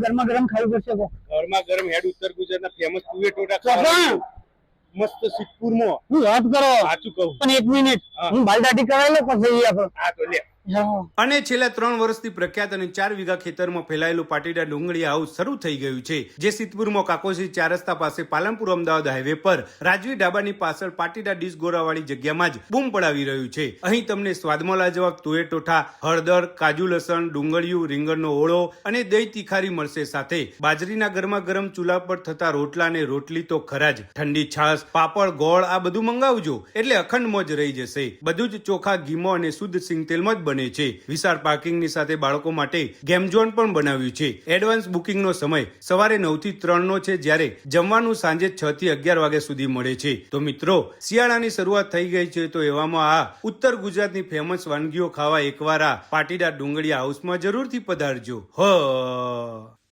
ગરમા ગરમ ખાવી પડશે ગરમા ગરમ હેડ ઉત્તર ગુજરાતના ફેમસ તુવે ટોટા. મસ્ત સિદ્ધપુરમાં હું વાત કરો સાચું કહું પણ એક મિનિટ હા. બાલદાટી કરાવી લો પછી આ તો લે. અને છેલ્લા ત્રણ વર્ષથી પ્રખ્યાત અને ચાર વીઘા ખેતરમાં ફેલાયેલું પાટીદાર ડુંગળી હાઉસ શરૂ થઈ ગયું છે, જે સિદ્ધપુરમાં કાકોસી ચાર રસ્તા પાસે પાલનપુર અમદાવાદ હાઈવે પર રાજવી ઢાબાની પાછળ પાટીદાર ડીશ ગોરાવાળી જગ્યામાં જ બૂમ પડાવી રહ્યું છે. અહીં તમને સ્વાદમાં લાજવાબ તુવેર ટોઠા, હળદર, કાજુ લસણ, ડુંગળીયું, રીંગણનો ઓળો અને દહીં તીખારી મળશે સાથે. બાજરીના ગરમા ગરમ ચૂલા પર થતા રોટલા અને રોટલી તો ખરા જ. ઠંડી છાશ, પાપડ, ગોળ આ બધું મંગાવજો, એટલે અખંડ મોજ રહી જશે. બધું જ ચોખા, ઘીમો અને શુદ્ધ સિંગતેલમાં જ બને. છે. વિશાળ પાર્કિંગની સાથે બાળકો માટે ગેમ ઝોન પણ બનાવ્યું છે. એડવાન્સ બુકિંગનો સમય સવારે નવથી ત્રણ નો છે જ્યારે જમવાનું સાંજે છ થી અગિયાર વાગ્યા સુધી મળે છે. તો મિત્રો, શિયાળાની શરૂઆત થઈ ગઈ છે તો એવામાં આ ઉત્તર ગુજરાતની ફેમસ વાનગીઓ ખાવા એકવાર આ પાટીદાર ડુંગળીયા હાઉસમાં જરૂરથી પધારજો. હ.